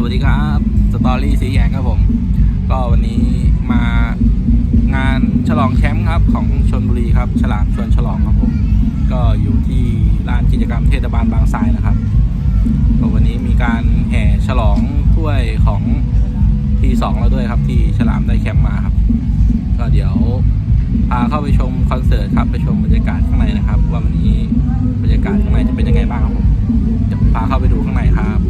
สวัสดีครับสตอรี่สีแยงครับผม ก็วันนี้มางานฉลองแชมป์ครับของชนบุรีครับ ฉลามชวนฉลองครับผม ก็อยู่ที่ลานกิจกรรมเทศบาลบางทรายนะครับก็วันนี้มีการแห่ฉลองถ้วยของทีสองแล้วด้วยครับ ที่ฉลามได้แชมป์มาครับ ก็เดี๋ยวพาเข้าไปชมคอนเสิร์ตครับไปชมบรรยากาศข้างในนะครับ ว่าวันนี้บรรยากาศข้างในจะเป็นยังไงบ้างครับผมจะพาเข้าไปดูข้างในครับ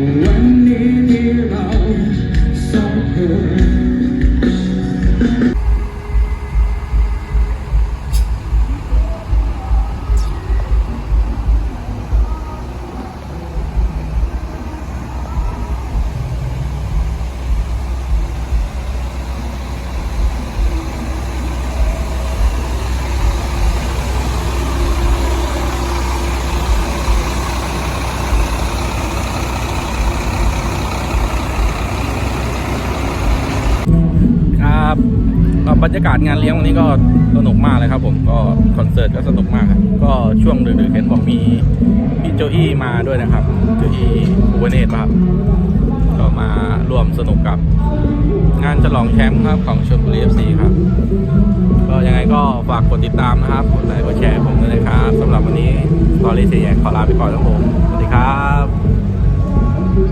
No. บรรยากาศงานเลี้ยงวันนี้ก็สนุกมากเลยครับผมก็คอนเสิร์ตก็สนุกมากครับก็ช่วงดึกๆเห็นบอกมีพี่โจอี้มาด้วยนะครับโจอี้ภูวเนตครับก็มาร่วมสนุกกับ งานฉลองแชมป์ครับของชลบุรีเอฟซีครับก็ยังไงก็ฝากกดติดตามนะครับกดไลค์กดแชร์ผมด้วยนะครับสำหรับวันนี้ตอรี่เสียแยกขอลาไปก่อนครับผมสวัสดีครับ